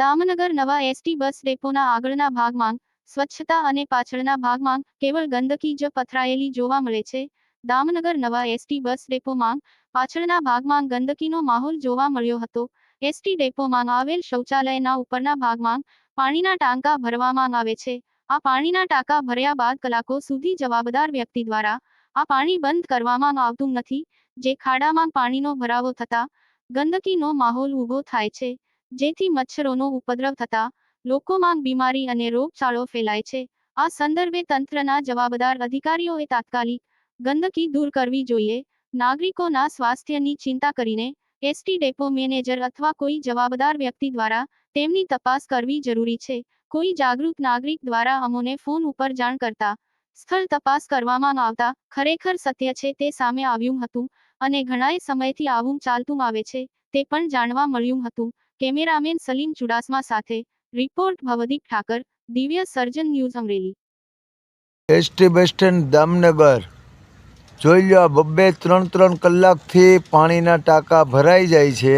દામનગર નવા ST bus ડેપોના આગળના ભાગમાં સ્વચ્છતા અને પાછળના ભાગમાં કેવળ ગંદકી જ પથરાયેલી જોવા મળે છે. દામનગર નવા એસટી બસ ડેપોમાં પાછળના ભાગમાં ગંદકીનો માહોલ જોવા મળ્યો હતો. એસટી ડેપોમાં આવેલ શૌચાલયના ઉપરના ભાગમાં પાણીના ટાંકા ભરવામાં આવે છે. આ પાણીના ટાંકા ભર્યા બાદ કલાકો સુધી જવાબદાર વ્યક્તિ દ્વારા આ પાણી બંધ કરવામાં આવતું નથી. જે ખાડામાં પાણીનો ભરાવો થતા ગંદકીનો માહોલ ઊભો થાય છે. જેથી મચ્છરોનો ઉપદ્રવ થતા લોકોમાં બીમારી અને રોગચાળો ફેલાય છે. આ સંદર્ભે તંત્રના જવાબદાર અધિકારીઓએ તાત્કાલિક ગંદકી દૂર કરવી જોઈએ. નાગરિકોના સ્વાસ્થ્યની ચિંતા કરીને એસટી ડેપો મેનેજર અથવા કોઈ જવાબદાર વ્યક્તિ દ્વારા તેમની તપાસ કરવી જરૂરી છે. કોઈ જાગૃત નાગરિક દ્વારા અમોને ફોન ઉપર જાણ કરતા સ્થળ તપાસ કરવામાં આવતા ખરેખર સત્ય છે તે સામે આવ્યું હતું અને ઘણાય સમયથી આવું ચાલતું આવે છે તે પણ જાણવા મળ્યું હતું. કેમેરામેન સલીમ ચુડાસમા સાથે report Bhavdeep Thakar, Divya Sarjan news Amreli. ST bus stand Damnagar. જોઈ લો બબ્બે ત્રણ ત્રણ કલાકથી પાણીના ટાંકા ભરાઈ જાય છે.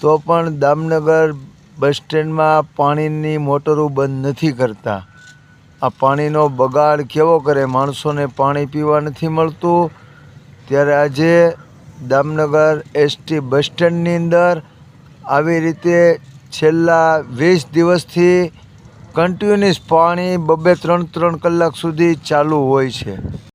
તો પણ દામનગર બસ સ્ટેન્ડમાં પાણીની મોટરો બંધ નથી કરતા. આ પાણીનો બગાડ કેવો કરે? માણસોને પાણી પીવા નથી મળતું. ત્યારે આજે દામનગર એસટી બસ સ્ટેન્ડની અંદર આવી રીતે છેલ્લા વીસ દિવસથી કન્ટિન્યુઅસ પાણી બબે ત્રણ ત્રણ કલાક સુધી ચાલુ હોય છે.